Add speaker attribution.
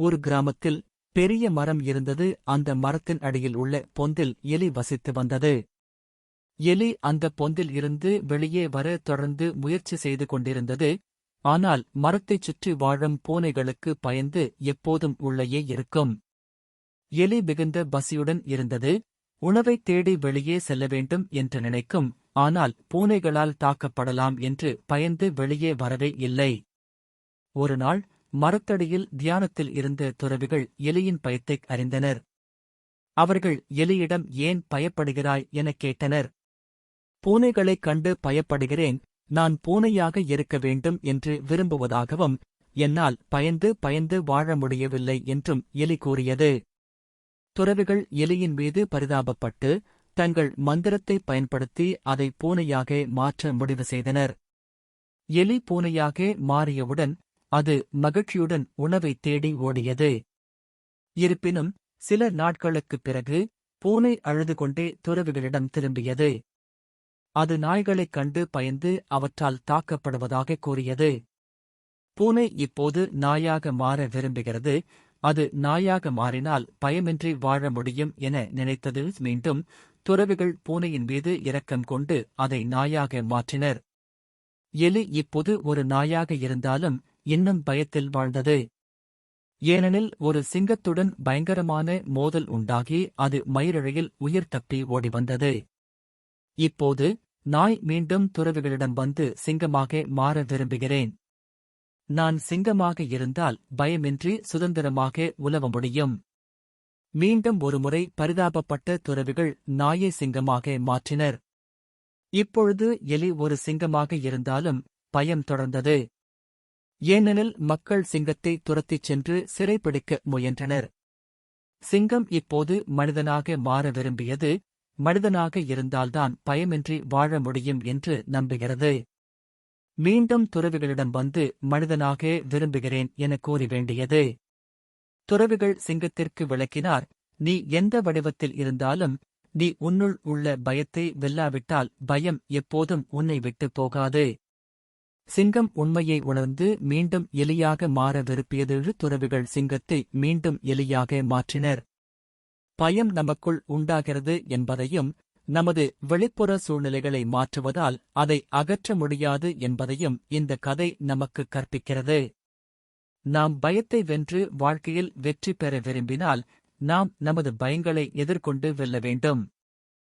Speaker 1: ஒரு கிராமத்தில் பெரிய மரம் இருந்தது. அந்த மரத்தின் அடியில் உள்ள பொந்தில் எலி வசித்து வந்தது. எலி அந்த பொந்தில் இருந்து வெளியே வர தொடர்ந்து முயற்சி செய்து கொண்டிருந்தது. ஆனால் மரத்தைச் சுற்றி வாழும் பூனைகளுக்கு பயந்து எப்போதும் உள்ளேயே இருக்கும். எலி மிகுந்த பசியுடன் இருந்தது. உணவைத் தேடி வெளியே செல்ல வேண்டும் என்று நினைக்கும். ஆனால் பூனைகளால் தாக்கப்படலாம் என்று பயந்து வெளியே வரவே இல்லை. ஒருநாள் மரத்தடியில் தியானத்தில் இருந்த துறவிகள் எலியின் பயத்தை அறிந்தனர். அவர்கள் எலியிடம் ஏன் பயப்படுகிறாய்? எனக் கேட்டனர். பூனைகளைக் கண்டு பயப்படுகிறேன். நான் பூனையாக இருக்க வேண்டும் என்று விரும்புவதாகவும் என்னால் பயந்து பயந்து வாழ முடியவில்லை என்றும் எலி கூறியது. துறவிகள் எலியின் மீது பரிதாபப்பட்டு தங்கள் மந்திரத்தை பயன்படுத்தி அதை பூனையாக மாற்ற முடிவு செய்தனர். எலி பூனையாக மாறியவுடன் அது மகிழ்ச்சியுடன் உணவைத் தேடி ஓடியது. இருப்பினும் சில நாட்களுக்குப் பிறகு பூனை அழுது கொண்டே துறவிகளிடம் திரும்பியது. அது நாய்களைக் கண்டு பயந்து அவற்றால் தாக்கப்படுவதாக கூறியது. பூனை இப்போது நாயாக மாற விரும்புகிறது. அது நாயாக மாறினால் பயமின்றி வாழ முடியும் என நினைத்தது. மீண்டும் துறவிகள் பூனையின் மீது இரக்கம் கொண்டு அதை நாயாக மாற்றினர். எலி இப்போது ஒரு நாயாக இருந்தாலும் இன்னும் பயத்தில் வாழ்ந்தது. ஏனெனில் ஒரு சிங்கத்துடன் பயங்கரமான மோதல் உண்டாகி அது மயிரிழையில் உயிர் தப்பி ஓடி வந்தது. இப்போது நாய் மீண்டும் துறவிகளிடம் வந்து சிங்கமாக மாற விரும்புகிறேன். நான் சிங்கமாக இருந்தால் பயமின்றி சுதந்திரமாக உலவ முடியும். மீண்டும் ஒருமுறை பரிதாபப்பட்ட துறவிகள் நாயை சிங்கமாக மாற்றினர். இப்பொழுது எலி ஒரு சிங்கமாக இருந்தாலும் பயம் தொடர்ந்தது. ஏனெனில் மக்கள் சிங்கத்தை துரத்திச் சென்று சிறைப்பிடிக்க முயன்றனர். சிங்கம் இப்போது மனிதனாக மாற விரும்பியது மனிதனாக இருந்தால்தான் பயமின்றி வாழ முடியும் என்று நம்புகிறது. மீண்டும் துறவிகளிடம் வந்து மனிதனாக விரும்புகிறேன் என கூறி வேண்டியது. துறவிகள் சிங்கத்திற்கு விளக்கினார் நீ எந்த வடிவத்தில் இருந்தாலும் நீ உன்னுள் உள்ள பயத்தை வெல்லாவிட்டால் பயம் எப்போதும் உன்னை விட்டுப் போகாது. சிங்கம் உண்மையை உணர்ந்து மீண்டும் எலியாக மாற விருப்பியதெழு துறவிகள் சிங்கத்தை மீண்டும் எலியாக மாற்றினர். பயம் நமக்குள் உண்டாகிறது என்பதையும் நமது வெளிப்புற சூழ்நிலைகளை மாற்றுவதால் அதை அகற்ற முடியாது என்பதையும் இந்த கதை நமக்கு கற்பிக்கிறது. நாம் பயத்தை வென்று வாழ்க்கையில் வெற்றி பெற விரும்பினால் நாம் நமது பயங்களை எதிர்கொண்டு வெல்ல வேண்டும்.